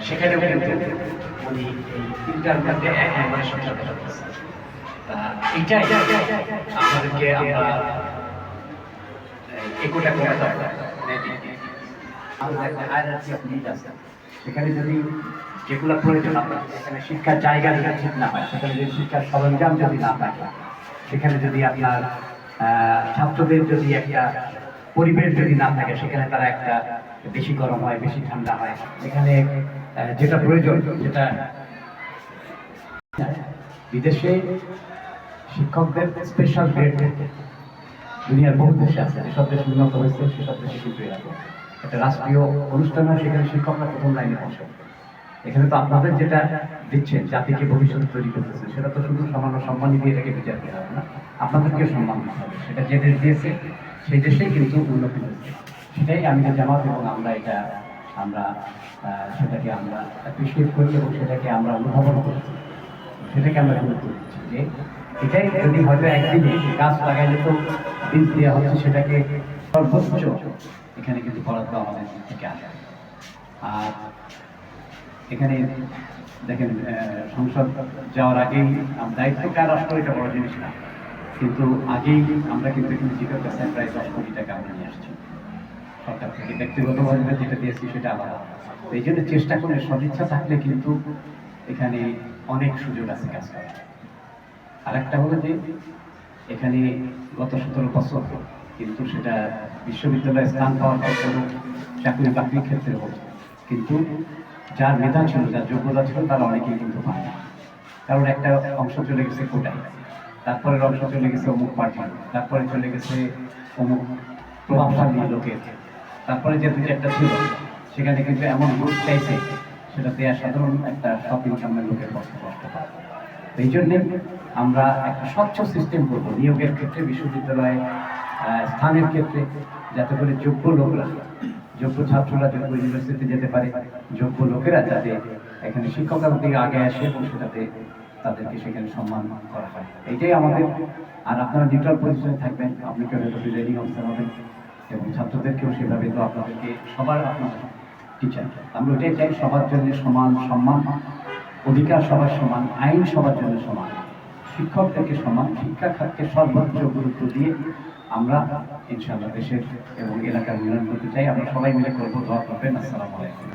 সেখানেও করে সেখানে যদি যেগুলো প্রয়োজন আপনার শিক্ষার জায়গা যদি ঠিক না হয়, সেখানে যদি শিক্ষার সরঞ্জাম যদি না থাকে, সেখানে যদি আপনার ছাত্রদের যদি একটা পরিবেশ যদি না থাকে সেখানে তারা একটা বেশি গরম হয় বেশি ঠান্ডা হয়। আহ, যেটা প্রয়োজন যেটা বিদেশে শিক্ষকদের স্পেশাল গ্রেড দুনিয়ার বহু দেশে আছে যেসব দেশ উন্নত হয়েছে সেসব দেশে কিন্তু এরকম। একটা রাষ্ট্রীয় অনুষ্ঠান হয় সেখানে শিক্ষকরা প্রথম লাইনে বসে। এখানে তো আপনাদের যেটা দিচ্ছেন জাতিকে ভবিষ্যৎ তৈরি করতেছে সেটা তো শুধু সামান্য সম্মানই দিয়ে এটাকে বিচার করা হবে না আপনাদেরকে সম্মান দিতে হবে। সেটা যে দেশ দিয়েছে সেই দেশেই কিন্তু উন্নতি হয়েছে সেটাই আমি জামাত এবং আমরা এটা, আমরা সেটাকে আমরা অ্যাপ্রিসিয়েট করি এবং সেটাকে আমরা অনুধাবন করছি সেটাকে আমরা গুরুত্ব দিচ্ছি যে এটাই যদি হয়তো একদিনে গাছ লাগাইলে তো বীজ দেওয়া হচ্ছে, সেটাকে সর্বোচ্চ এখানে কিন্তু বরাদ্দ আমাদের দিক থেকে আসে। আর এখানে দেখেন সংসদ যাওয়ার আগেই দায়িত্ব কার রাষ্ট্র এটা বড় জিনিস না। কিন্তু আগেই আমরা কিন্তু এখানে জিতের কাছে প্রায় দশ কোটি টাকা আমরা নিয়ে আসছি। সরকার থেকে ব্যক্তিগতভাবে যেটা দিয়েছি সেটা আলাদা। এই জন্য চেষ্টা করে সদিচ্ছা থাকলে কিন্তু এখানে অনেক সুযোগ আছে কাজ করার। আরেকটা হলো যে, এখানে গত সতেরো বছর কিন্তু সেটা বিশ্ববিদ্যালয়ে স্থান পাওয়ার পর চাকরি বাকরির ক্ষেত্রে হোক, কিন্তু যার মেধা ছিল, যার যোগ্যতা ছিল, তারা অনেকেই কিন্তু পায় না। কারণ একটা অংশ চলে গেছে কোটায়। তারপরের অংশ চলে গেছে অমুক পার্টি, তারপরে চলে গেছে অমুক প্রভাবশালী লোকের। তারপরে যে দুই একটা ছিল, সেখানে কিন্তু এমন গ্রুপ চাইছে সেটা দেওয়া সাধারণ একটা সব ইনকামের লোকের কষ্ট কষ্ট পায় এই জন্যে আমরা একটা স্বচ্ছ সিস্টেম করব, নিয়োগের ক্ষেত্রে, বিশ্ববিদ্যালয়ে স্থানের ক্ষেত্রে, যাতে করে যোগ্য লোকরা, যোগ্য ছাত্ররা যোগ্য ইউনিভার্সিটিতে যেতে পারে, যোগ্য লোকেরা যাতে এখানে শিক্ষকতার দিকে আগে আসে এবং সেটাতে তাদেরকে সেখানে সম্মান করা হয়। এইটাই আমাদের। আর আপনারা নিউট্রাল পজিশনে থাকবেন। আপনি কেউ প্রিজাইডিং অফিসার হবেন এবং ছাত্রদেরকেও সেভাবে তো আপনাদেরকে সবার আপনার টিচার আমরা ওটাই চাই সবার জন্য সমান সম্মান, অধিকার সবার সমান, আইন সবার জন্য সমান, শিক্ষকদেরকে সমান শিক্ষা খাতকে সর্বোচ্চ গুরুত্ব দিয়ে আমরা ইনশাআল্লাহ দেশের এবং এলাকার উন্নয়ন করতে চাই। আমরা সবাই মিলে করব, দোয়া করবেন। আসসালামু আলাইকুম।